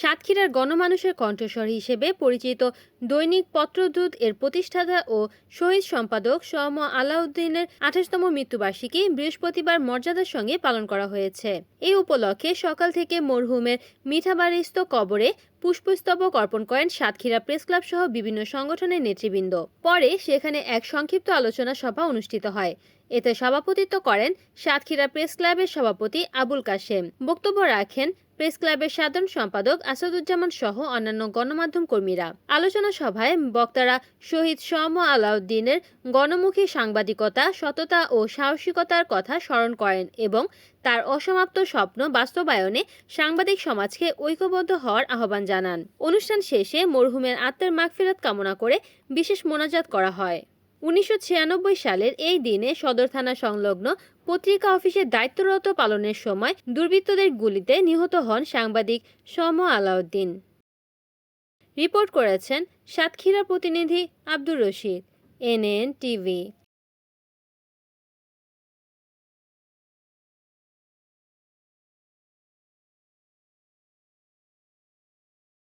সাতক্ষীরার গণমানুষের কণ্ঠস্বর হিসেবে পরিচিত দৈনিক পত্রদূত এর প্রতিষ্ঠাতা ও শহীদ সম্পাদক সম আলাউদ্দিনের আঠাশতম মৃত্যুবার্ষিকী বৃহস্পতিবার মর্যাদার সঙ্গে পালন করা হয়েছে। এই উপলক্ষে সকাল থেকে মরহুমের মিঠাবাড়িস্থ কবরে পুষ্পস্তবক অর্পণ করেন সাতক্ষীরা প্রেস ক্লাব সহ বিভিন্ন সংগঠনের নেতৃবৃন্দ। পরে সেখানে এক সংক্ষিপ্ত আলোচনা সভা অনুষ্ঠিত হয়। এতে সভাপতিত্ব করেন সাতক্ষীরা প্রেস ক্লাবের সভাপতি আবুল কাশেম। বক্তব্য রাখেন প্রেস ক্লাবের সাধারণ সম্পাদক আসাদুজ্জামান সহ অন্যান্য গণমাধ্যম কর্মীরা। আলোচনা সভায় বক্তারা শহীদ সম আলাউদ্দিনের গণমুখী সাংবাদিকতা, সততা ও সাহসিকতার কথা স্মরণ করেন এবং তার অসমাপ্ত স্বপ্ন বাস্তবায়নে সাংবাদিক সমাজকে ঐক্যবদ্ধ হওয়ার আহ্বান জানান। অনুষ্ঠান শেষে মরহুমের আত্মার মাগফিরাত কামনা করে বিশেষ মোনাজাত করা হয়। উনিশশো ছিয়ানব্বই সালের এই দিনে সদর থানা সংলগ্ন পত্রিকা অফিসে দায়িত্বরত পালনের সময় দুর্বৃত্তদের গুলিতে নিহত হন সাংবাদিক সম আলাউদ্দিন। রিপোর্ট করেছেন সাতক্ষীরা প্রতিনিধি আব্দুর রশিদ, এনএন টিভি।